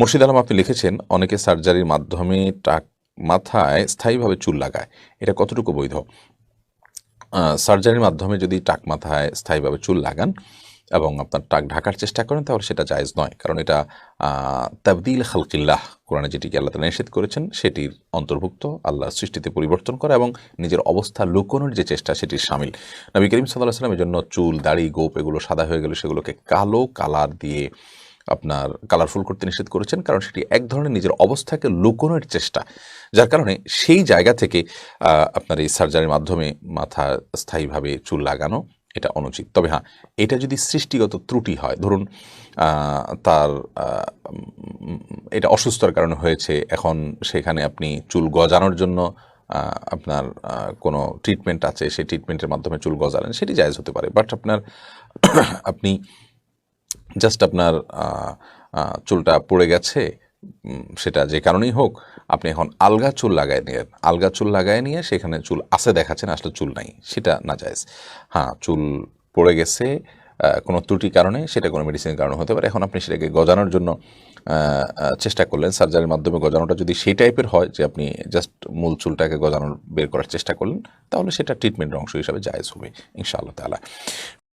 মুর্শিদ আলম, আপনি লিখেছেন, অনেকে সার্জারির মাধ্যমে টাক, মাথায় স্থায়ীভাবে চুল লাগায়। এটা কতটুকু বৈধ? সার্জারির মাধ্যমে যদি টাক মাথায় স্থায়ীভাবে চুল লাগান এবং আপনার টাক ঢাকার চেষ্টা করেন, তাহলে সেটা জায়েজ নয়। কারণ এটা তাবদিল খালকিল্লাহ, কোরআনে যেটিকে আল্লাহ তালা নিষেধ করেছেন, সেটির অন্তর্ভুক্ত আল্লাহ সৃষ্টিতে পরিবর্তন করা এবং নিজের অবস্থা লুকোনোর যে চেষ্টা সেটির সামিল। নবী করিম সাল্লাহ সাল্লাম এই জন্য চুল, দাড়ি, গোপ, এগুলো সাদা হয়ে গেলে সেগুলোকে কালো কালার দিয়ে আপনার কালারফুল করতে নিষেধ করেছেন, কারণ সেটি এক ধরনের নিজের অবস্থাকে লুকোনোর চেষ্টা, যার কারণে সেই জায়গা থেকে আপনার এই সার্জারির মাধ্যমে মাথা স্থায়ীভাবে চুল লাগানো এটা অনুচিত। তবে হ্যাঁ এটা যদি সৃষ্টিগত ত্রুটি হয়, ধরুন তার এটা অসুস্থতার কারণে হয়েছে, এখন সেখানে আপনি চুল গজানোর জন্য আপনার কোনো ট্রিটমেন্ট আছে, সেই ট্রিটমেন্টের মাধ্যমে চুল গজালেন, সেটি জায়জ হতে পারে। বাট আপনার, আপনি জাস্ট আপনার চুলটা পড়ে গেছে সেটা যে কারণেই হোক, আপনি এখন আলগা চুল লাগায় নিয়ে, আলগা চুল লাগায় নিয়ে সেখানে চুল আছে দেখাচ্ছেন, আসলে চুল নাই, সেটা না যায় হ্যাঁ চুল পড়ে গেছে কোনো ত্রুটির কারণে, সেটা কোনো মেডিসিনের কারণে হতে পারে, এখন আপনি সেটাকে গজানোর জন্য চেষ্টা করলেন সার্জারির মাধ্যমে গজানোটা যদি সেই টাইপের হয়, যে আপনি জাস্ট মূল চুলটাকে গজানোর, বের করার চেষ্টা করলেন, তাহলে সেটা ট্রিটমেন্টের অংশ হিসাবে জায়েজ হবে, ইনশাআল্লাহ তাআলা।